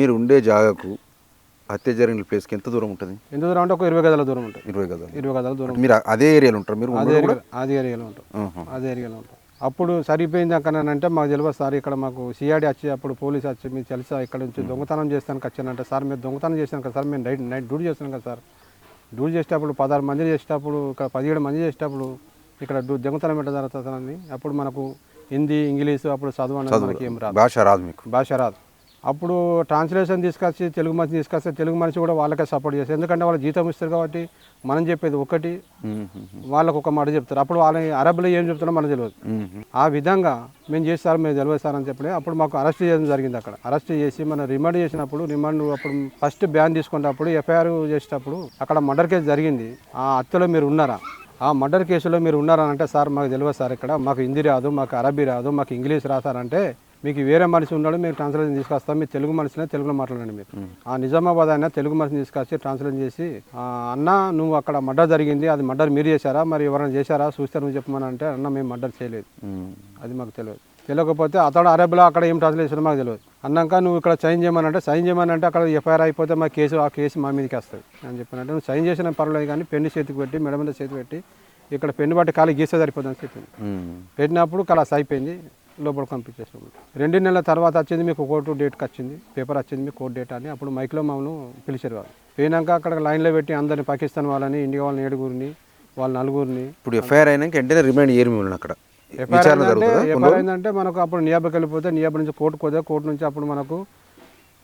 మీరు ఉండే జాగాకు హత్య జరిగిన ప్లేస్కి ఎంత దూరం ఉంటుంది? ఎంత దూరం అంటే ఒక ఇరవై గదాల దూరం ఉంటుంది. ఇరవై గదాలు ఇరవై గదాల దూరం మీరు అదే ఏరియాలో ఉంటారు మీరు అదే అదే ఏరియాలో ఉంటాం. అదే ఏరియాలో ఉంటాం. అప్పుడు సరిపోయింది అంటే మాకు తెలియదు సార్ ఇక్కడ మాకు సిఆర్డి వచ్చి అప్పుడు పోలీస్ వచ్చి మీకు తెలుసా? ఇక్కడ నుంచి దొంగతనం చేస్తానికి వచ్చానంటే సార్ మీరు దొంగతనం చేశాను కదా సార్ మేము నైట్ నైట్ డ్యూటీ చేస్తున్నాం కదా సార్. డ్యూటీ చేసేటప్పుడు పదహారు మంది చేసేటప్పుడు ఇక్కడ పదిహేడు మంది చేసేటప్పుడు ఇక్కడ దొంగతనం ఎట్లా జరుగుతుందని అప్పుడు మనకు హిందీ ఇంగ్లీషు అప్పుడు చదువు అనేది మనకి ఏం రాదు. భాష రాదు మీకు? భాష రాదు. అప్పుడు ట్రాన్స్లేషన్ తీసుకొచ్చి తెలుగు మనిషి తీసుకొస్తే తెలుగు మనిషి కూడా వాళ్ళకే సపోర్ట్ చేస్తారు. ఎందుకంటే వాళ్ళు జీతం ఇస్తారు కాబట్టి మనం చెప్పేది ఒకటి. వాళ్ళకు ఒక మాట చెప్తారు. అప్పుడు వాళ్ళ అరబ్లో ఏం చెప్తారో మనకు తెలియదు. ఆ విధంగా మేము చేస్తారు మేము తెలియదు సార్ అని చెప్పి అప్పుడు మాకు అరెస్ట్ చేయడం జరిగింది అక్కడ. అరెస్ట్ చేసి మనం రిమాండ్ చేసినప్పుడు రిమాండ్ అప్పుడు ఫస్ట్ బ్యాన్ తీసుకున్నప్పుడు ఎఫ్ఐఆర్ చేసేటప్పుడు అక్కడ మర్డర్ కేసు జరిగింది. ఆ హత్యలో మీరు ఉన్నారా? ఆ మర్డర్ కేసులో మీరు ఉన్నారా అంటే సార్ మాకు తెలియదు సార్ ఇక్కడ. మాకు హిందీ రాదు మాకు అరబీ రాదు మాకు ఇంగ్లీష్ రాసారంటే మీకు వేరే మనిషి ఉన్నాడు మీరు ట్రాన్స్లేషన్ తీసుకొస్తాం మీరు తెలుగు మనిషినే తెలుగులో మాట్లాడండి మీరు. ఆ నిజామాబాద్ అయినా తెలుగు మనిషిని తీసుకొచ్చి ట్రాన్స్లేషన్ చేసి "ఆ, అన్న నువ్వు అక్కడ మర్డర్ జరిగింది అది మర్డర్ మీరు చేశారా? మరి ఎవరైనా చేశారా? చూస్తే నువ్వు చెప్పమని అంటే అన్న మేము మర్డర్ చేయలేదు. అది మాకు తెలియదు. తెలియకపోతే అతడు అరేబులో అక్కడ ఏం ట్రాన్స్లేషన్ మాకు తెలియదు. అన్నాక నువ్వు ఇక్కడ సైన్ చేయమని అంటే సైన్ చేయమని అంటే అక్కడ ఎఫ్ఐఆర్ అయిపోతే మా కేసు ఆ కేసు మా మీదకి వస్తుంది. అని చెప్పినట్టు నువ్వు సైన్ చేసిన పర్వాలేదు కానీ పెన్ను చేతికి పెట్టి మెడ మీద చేతి పెట్టి ఇక్కడ పెన్ను బట్టి ఖాళీ గీస్తే సరిపోతుందని చెప్పింది. మ్మ్. పెట్టినప్పుడు కలాస్ అయిపోయింది. లోపల పంపించేసాము రెండు నెలల తర్వాత వచ్చింది మీకు కోర్టు డేట్కి వచ్చింది పేపర్ వచ్చింది మీకు కోర్టు డేట్ అని. అప్పుడు మైక్లో మమ్మల్ని పిలిచారు వాళ్ళు. పోయినాక అక్కడ లైన్లో పెట్టి అందరిని పాకిస్తాన్ వాళ్ళని ఇండియా వాళ్ళని ఏడుగురిని వాళ్ళ నలుగురిని. ఇప్పుడు ఎఫ్ఐఆర్ అయినాక వెంటనే రిమైండ్ చేయరు మిమ్మల్ని అక్కడ. ఎఫ్ఐఆర్ అయిందంటే మనకు అప్పుడు నియాబకి వెళ్ళిపోతే నియాబ నుంచి కోర్టుకు పోతే కోర్టు నుంచి అప్పుడు మనకు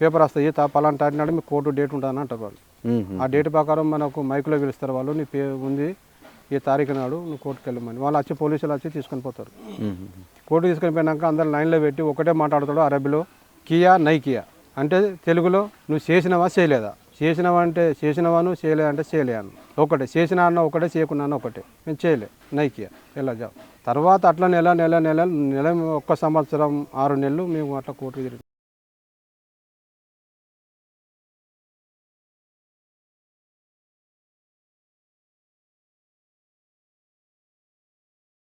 పేపర్ వస్తాయి తా పలానా నాడు మీకు కోర్టు డేట్ ఉంటుందని అంటారు వాళ్ళు. ఆ డేట్ ప్రకారం మనకు మైకులో పిలుస్తారు వాళ్ళు నీ పే ఉంది ఈ తారీఖు నాడు నువ్వు కోర్టుకు వెళ్ళమని. వాళ్ళు వచ్చి పోలీసులు వచ్చి తీసుకొని పోతారు. కోర్టు తీసుకుని పోయినాక అందరు లైన్లో పెట్టి ఒకటే మాట్లాడతాడు అరబీలో కియా నైకియా అంటే తెలుగులో నువ్వు చేసినవా చేయలేదా? చేసినవా అంటే చేసినవాను నువ్వు చేయలేదా అంటే చేయలేను ఒకటే చేసిన అన్న ఒకటే చేయకున్నా అన్న ఒకటే. నేను చేయలే నైకియా ఎలా జాబ్ తర్వాత అట్లా నెల నెల నెల నెల ఒక్క సంవత్సరం ఆరు నెలలు మేము అట్లా కోర్టుకు తిరిగి